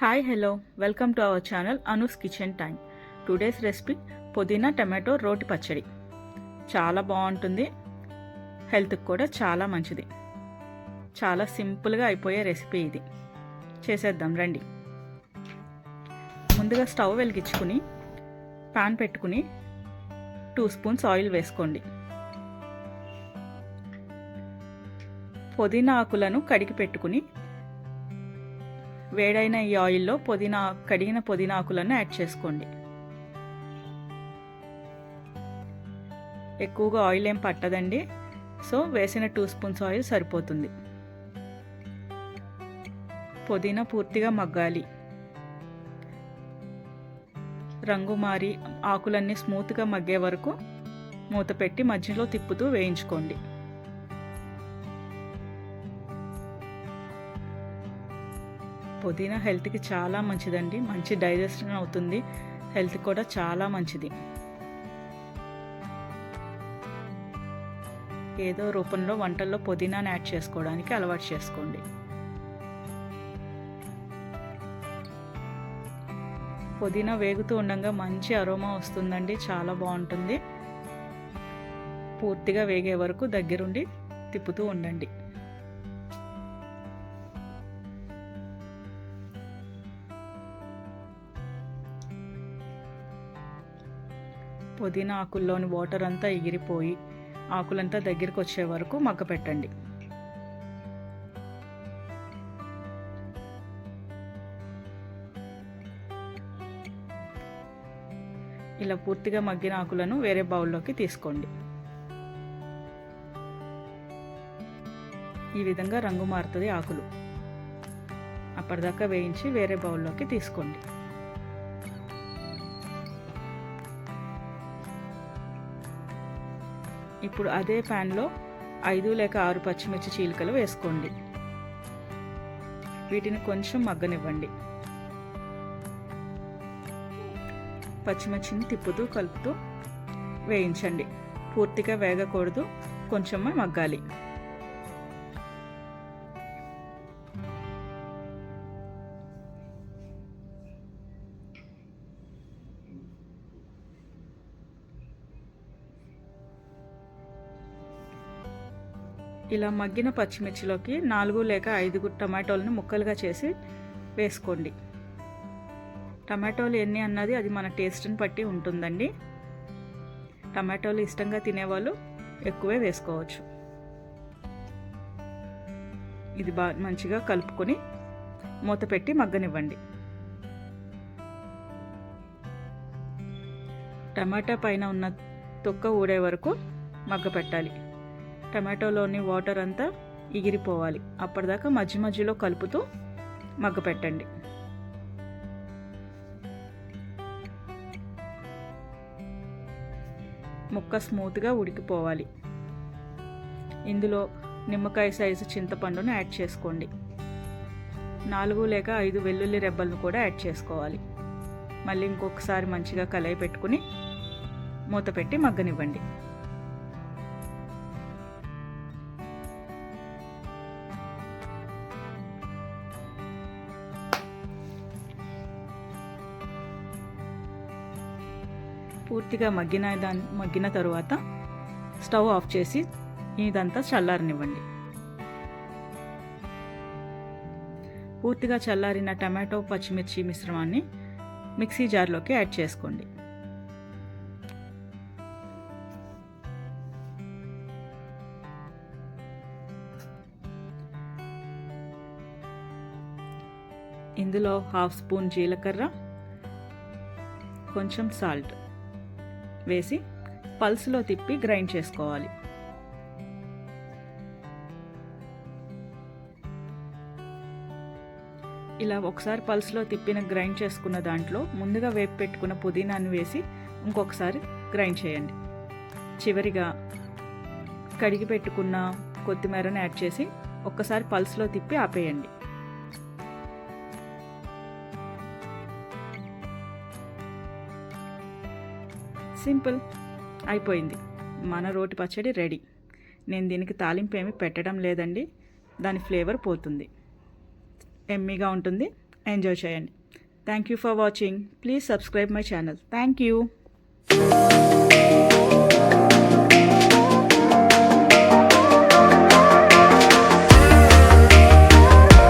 Hi hello welcome to our channel Anu's kitchen time today's recipe పుదీనా tomato రోటి పచ్చడి. చాలా బాగుంటుంది. హెల్త్కి కూడా చాలా మంచిది. చాలా సింపుల్గా అయిపోయే రెసిపీ ఇది. చేసేద్దాం రండి. ముందుగా స్టవ్ వెలిగించుకుని పాన్ పెట్టుకుని టూ స్పూన్స్ ఆయిల్ వేసుకోండి. పుదీనా ఆకులను కడిగి పెట్టుకుని వేడైన ఈ ఆయిల్లో పుదీనా కడిగిన పుదీనాకులను యాడ్ చేసుకోండి. ఎక్కువగా ఆయిల్ ఏం పట్టదండి. సో వేసిన టూ స్పూన్స్ ఆయిల్ సరిపోతుంది. పుదీనా పూర్తిగా మగ్గాలి. రంగు మారి ఆకులన్నీ స్మూత్గా మగ్గే వరకు మూత పెట్టి మధ్యలో తిప్పుతూ వేయించుకోండి. పుదీనా హెల్త్కి చాలా మంచిదండి. మంచి డైజెషన్ అవుతుంది. హెల్త్ కూడా చాలా మంచిది. ఏదో రూపంలో వంటల్లో పుదీనాని యాడ్ చేసుకోవడానికి అలవాటు చేసుకోండి. పుదీనా వేగుతూ ఉండగా మంచి అరోమా వస్తుందండి. చాలా బాగుంటుంది. పూర్తిగా వేగే వరకు దగ్గరుండి తిప్పుతూ ఉండండి. పుదీనా ఆకుల్లోని వాటర్ అంతా ఎగిరిపోయి ఆకులంతా దగ్గరికి వచ్చే వరకు మగ్గ పెట్టండి. ఇలా పూర్తిగా మగ్గిన ఆకులను వేరే బౌల్లోకి తీసుకోండి. ఈ విధంగా రంగు మారుతుంది ఆకులు. అప్పటిదాకా వేయించి వేరే బౌల్లోకి తీసుకోండి. ఇప్పుడు అదే ప్యాన్లో ఐదు లేక ఆరు పచ్చిమిర్చి చీలికలు వేసుకోండి. వీటిని కొంచెం మగ్గనివ్వండి. పచ్చిమిర్చిని తిప్పుతూ కలుపుతూ వేయించండి. పూర్తిగా వేగకూడదు కొంచెమే మగ్గాలి. ఇలా మగ్గిన పచ్చిమిర్చిలోకి నాలుగు లేక ఐదుగు టమాటోలను ముక్కలుగా చేసి వేసుకోండి. టమాటోలు ఎన్ని అన్నది అది మన టేస్ట్ని బట్టి ఉంటుందండి. టమాటోలు ఇష్టంగా తినేవాళ్ళు ఎక్కువే వేసుకోవచ్చు. ఇది బా మంచిగా కలుపుకొని మూత పెట్టి మగ్గనివ్వండి. టమాటా పైన ఉన్న తొక్క ఊడే వరకు మగ్గ పెట్టాలి టమాటోలోని వాటర్ అంతా ఎగిరిపోవాలి. అప్పటిదాకా మధ్య మధ్యలో కలుపుతూ మగ్గ పెట్టండి. ముక్క స్మూత్గా ఉడికిపోవాలి. ఇందులో నిమ్మకాయ సైజు చింతపండును యాడ్ చేసుకోండి. నాలుగు లేక ఐదు వెల్లుల్లి రెబ్బలను కూడా యాడ్ చేసుకోవాలి. మళ్ళీ ఇంకొకసారి మంచిగా కలయి పెట్టుకుని మూత పెట్టి మగ్గనివ్వండి. పూర్తిగా మగ్గిన దాని మగ్గిన తరువాత స్టవ్ ఆఫ్ చేసి ఇదంతా చల్లారనివ్వండి. పూర్తిగా చల్లారిన టమాటో పచ్చిమిర్చి మిశ్రమాన్ని మిక్సీ జార్లోకి యాడ్ చేసుకోండి. ఇందులో హాఫ్ స్పూన్ జీలకర్ర కొంచెం సాల్ట్. వేసి పల్స్లో తిప్పి గ్రైండ్ చేసుకోవాలి. ఇలా ఒకసారి పల్స్లో తిప్పిన గ్రైండ్ చేసుకున్న దాంట్లో ముందుగా వేపు పెట్టుకున్న పుదీనాను వేసి ఇంకొకసారి గ్రైండ్ చేయండి. చివరిగా కడిగి పెట్టుకున్న కొత్తిమీరను యాడ్ చేసి ఒక్కసారి పల్స్లో తిప్పి ఆపేయండి. సింపుల్. అయిపోయింది. మన రోటి పచ్చడి రెడీ. నేను దీనికి తాలింపు ఏమి పెట్టడం లేదండి. దాని ఫ్లేవర్ పోతుంది. ఎమ్మీగా ఉంటుంది. ఎంజాయ్ చేయండి. Thank you for watching. Please subscribe my channel. Thank you.